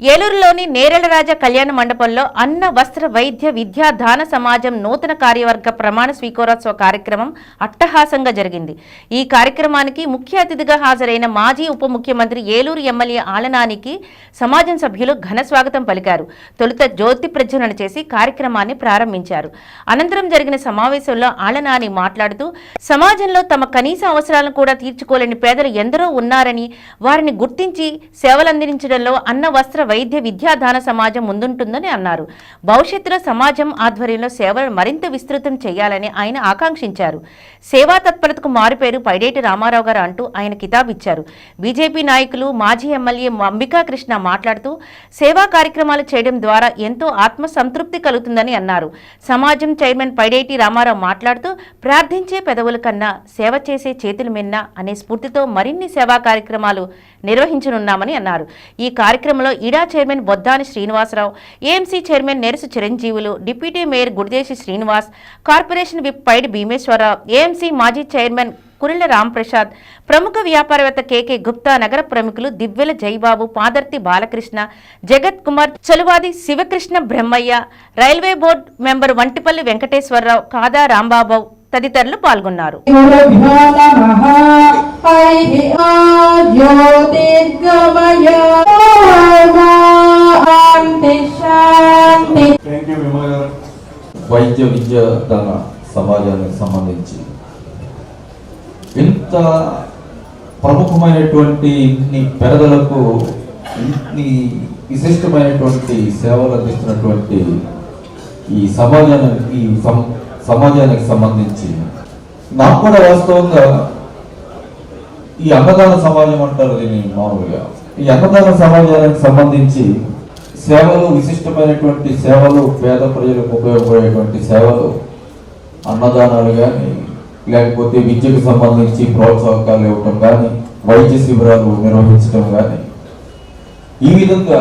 ఏలూరులోని నేరళరాజ కళ్యాణ మండపంలో అన్న వస్త్ర వైద్య విద్యా దాన సమాజం నూతన కార్యవర్గ ప్రమాణ స్వీకారోత్సవ కార్యక్రమం అట్టహాసంగా జరిగింది. ఈ కార్యక్రమానికి ముఖ్య అతిథిగా హాజరైన మాజీ ఉప ముఖ్యమంత్రి ఏలూరు ఎమ్మెల్యే ఆలనానికి సమాజం సభ్యులు ఘన స్వాగతం పలికారు. తొలుత జ్యోతి ప్రజ్వలన చేసి కార్యక్రమాన్ని ప్రారంభించారు. అనంతరం జరిగిన సమావేశంలో ఆలనాని మాట్లాడుతూ సమాజంలో తమ కనీస అవసరాలను కూడా తీర్చుకోలేని పేదలు ఎందరో ఉన్నారని వారిని గుర్తించి సేవలందించడంలో అన్న వస్త్ర వైద్య విద్యాదాన సమాజం ముందుంటుందని అన్నారు. భవిష్యత్తులో సమాజం ఆధ్వర్యంలో సేవలను మరింత విస్తృతం చేయాలని ఆయన ఆకాంక్షించారు. సేవా తత్పరతకు మారుపేరు పైడేటి రామారావు గారు అంటూ ఆయన కితాబిచ్చారు బీజేపీ నాయకులు మాజీ ఎమ్మెల్యే అంబికా కృష్ణ మాట్లాడుతూ సేవా కార్యక్రమాలు చేయడం ద్వారా ఎంతో ఆత్మ సంతృప్తి కలుగుతుందని అన్నారు. సమాజం చైర్మన్ పైడేటి రామారావు మాట్లాడుతూ ప్రార్థించే పెదవుల కన్నా సేవ చేసే చేతులు మిన్న అనే స్ఫూర్తితో మరిన్ని సేవా కార్యక్రమాలు నిర్వహించనున్నామని అన్నారు. ఈ కార్యక్రమంలో ఈడ chairman Boddani Srinivasarao AMC chairman Nerasu Chiranjeevulu deputy mayor Gudidesi Srinivas corporation whip Paidi Bheemeswararao AMC మాజీ చైర్మన్ కురిళ్ళ రాంప్రసాద్ ప్రముఖ వ్యాపారవేత్త కేకే గుప్తా నగర ప్రముఖులు దివ్వెల Jaibabu Padarthi Balakrishna Jagath Kumar Chaluvadi Sivakrishna Brahmaiah railway board member Vantipalli Venkateswararao Kada Rambabu తదితరులు పాల్గొన్నారు. వైద్య విద్య దాన సమాజానికి సంబంధించి. ఇంత ప్రముఖమైనటువంటి ఇన్ని పెరదలకు ఇన్ని విశిష్టమైనటువంటి సేవలు అందిస్తున్నటువంటి ఈ సమాజానికి ఈ సమాజానికి సంబంధించి. నాకు కూడా వాస్తవంగా ఈ అన్నదాన సమాజం అంటారు దీన్ని మామూలుగా. ఈ అన్నదాన సమాజానికి సంబంధించి సేవలు విశిష్టమైనటువంటి సేవలు పేద ప్రజలకు ఉపయోగపడేటువంటి సేవలు అన్నదానాలు కానీ లేకపోతే విద్యకు సంబంధించి ప్రోత్సాహకాలు ఇవ్వటం కానీ వైద్య శిబిరాలు నిర్వహించడం కానీ ఈ విధంగా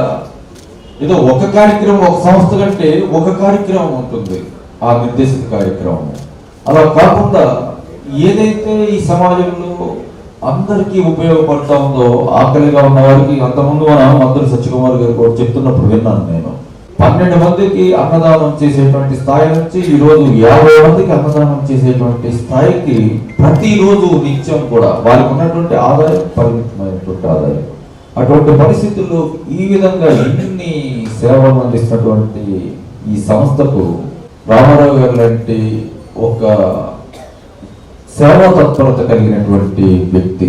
ఏదో ఒక కార్యక్రమం ఒక సంస్థ కంటే ఒక కార్యక్రమం ఉంటుంది. ఆ నిర్దేశిత కార్యక్రమం. అలా కాకుండా ఏదైతే ఈ సమాజంలో అందరికీ ఉపయోగపడతా ఉందో ఆకలిగా ఉన్న వారికి అంతకుముందు మన మంత్రి సత్యకుమార్ గారు కూడా చెప్తున్నప్పుడు విన్నాను నేను. పన్నెండు మందికి అన్నదానం చేసేటువంటి స్థాయి నుంచి ఈ రోజు యాభై మందికి అన్నదానం చేసేటువంటి స్థాయికి ప్రతిరోజు నిత్యం కూడా వారికి ఉన్నటువంటి ఆదాయం పరిమితమైనటువంటి ఆదాయం. అటువంటి పరిస్థితుల్లో ఈ విధంగా ఇన్ని సేవలు అందిస్తున్నటువంటి ఈ సంస్థకు రామారావు గారు లాంటి ఒక సేవా తత్పరత కలిగినటువంటి వ్యక్తి.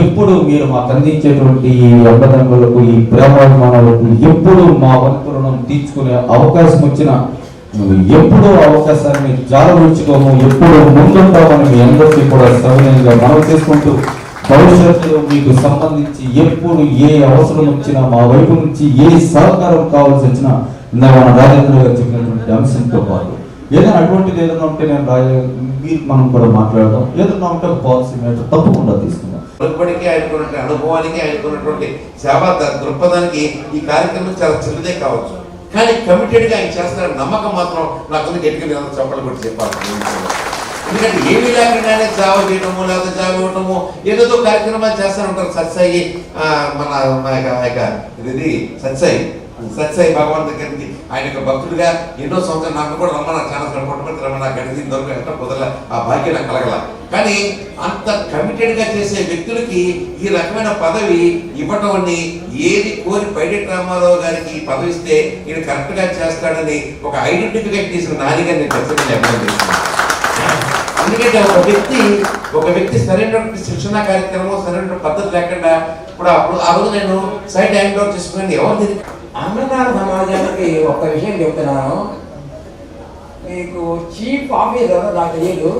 ఎప్పుడు మీరు మాకు అందించేటువంటి ఈ అన్నదండలకు ఈ ప్రేమాభిమానాలకు ఎప్పుడు మా వంతులను తీర్చుకునే అవకాశం వచ్చినా నువ్వు ఎప్పుడూ అవకాశాన్ని జారవిడ్చుకోము ఎప్పుడు ముందుంటామని మీ అందరికీ కూడా సవినయంగా మనం చేసుకుంటూ భవిష్యత్తులో మీకు సంబంధించి ఎప్పుడు ఏ అవసరం వచ్చినా మా వైపు నుంచి ఏ సహకారం కావాల్సి వచ్చినా మన రాజేంద్ర గారు చెప్పినటువంటి పాటు. ఏదైనా అటువంటిది ఏదైనా ఉంటే నేను రాజ మీరు మనం కూడా మాట్లాడదాం. ఏదైనా ఉంటే పాలసీ మేటర్ తప్పకుండా తీసుకుందాం. ఇప్పటికీ ఆయనకున్నటువంటి అనుభవానికి ఆయనకున్నటువంటి సేవా దృక్పథానికి ఈ కార్యక్రమం చాలా చిన్నదే కావచ్చు. కానీ కమిటెడ్గా ఆయన చేస్తున్న నమ్మకం మాత్రం నాకు గట్టిగా మీద చెప్పలు కూడా చెప్పాలి. ఎందుకంటే ఏమీ లేకుండానే జావ చేయడము లేదా జావ ఇవ్వటము ఏదో కార్యక్రమాలు చేస్తూ ఉంటారు సత్సాయి మన మన యొక్క- యొక్క ఇది సత్సాయి సత్సాయి భగవాన్ దగ్గరికి ఆయన యొక్క భక్తుడిగా ఎన్నో సంవత్సరాలు నాకు కూడా రమ్మన్నారు చాలా సార్లు పుట్టపతి రమ్మన్న గడిచి దొరక ఎట్లా కుదరల ఆ భాగ్యం నాకు కలగల. కానీ అంత కమిటెడ్గా చేసే వ్యక్తులకి ఈ రకమైన పదవి ఇవ్వటం అని ఏది కోరి పైడెట్ రామారావు గారికి ఈ పదవి ఇస్తే ఈయన కరెక్ట్గా చేస్తాడని ఒక ఐడెంటిఫికేషన్ తీసిన నాదిగా నేను ఖచ్చితంగా చెప్పడం ఎందుకంటే ఒక వ్యక్తి ఒక వ్యక్తి సరైనటువంటి శిక్షణ కార్యక్రమం సరైన పద్ధతి లేకుండా ఇప్పుడు అప్పుడు ఆ రోజు నేను సైడ్ హ్యాండ్ అవుట్ చేసుకుని ఎవరు అన్నదాన సమాజానికి ఒక్క విషయం చెప్తున్నాను. మీకు చీఫ్ ఆఫీసర్ నాకు తెలియదు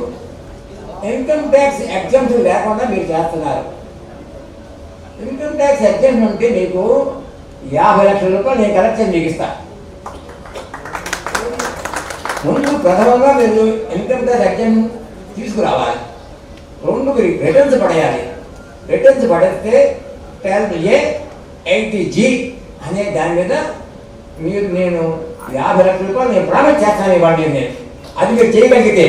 ఇన్కమ్ ట్యాక్స్ ఎగ్జామ్షన్ లేకుండా మీరు చేస్తున్నారు. ఇన్కమ్ ట్యాక్స్ ఎగ్జామ్షన్ ఉంటే మీకు యాభై లక్షల రూపాయలు నేను కలెక్షన్ మీకు ముందు ప్రథమంగా మీరు ఇన్కమ్ ట్యాక్స్ ఎగ్జామ్ తీసుకురావాలి. రెండు రిటర్న్స్ పడేయాలి. రిటర్న్స్ పడితే ట్వెల్వ్ ఏ ఎయిటీ జీ అనే దాని మీద మీరు నేను యాభై లక్షల రూపాయలు నేను ప్రామిస్ చేస్తాను ఇవ్వండి నేను అది మీరు చేయగలిగితే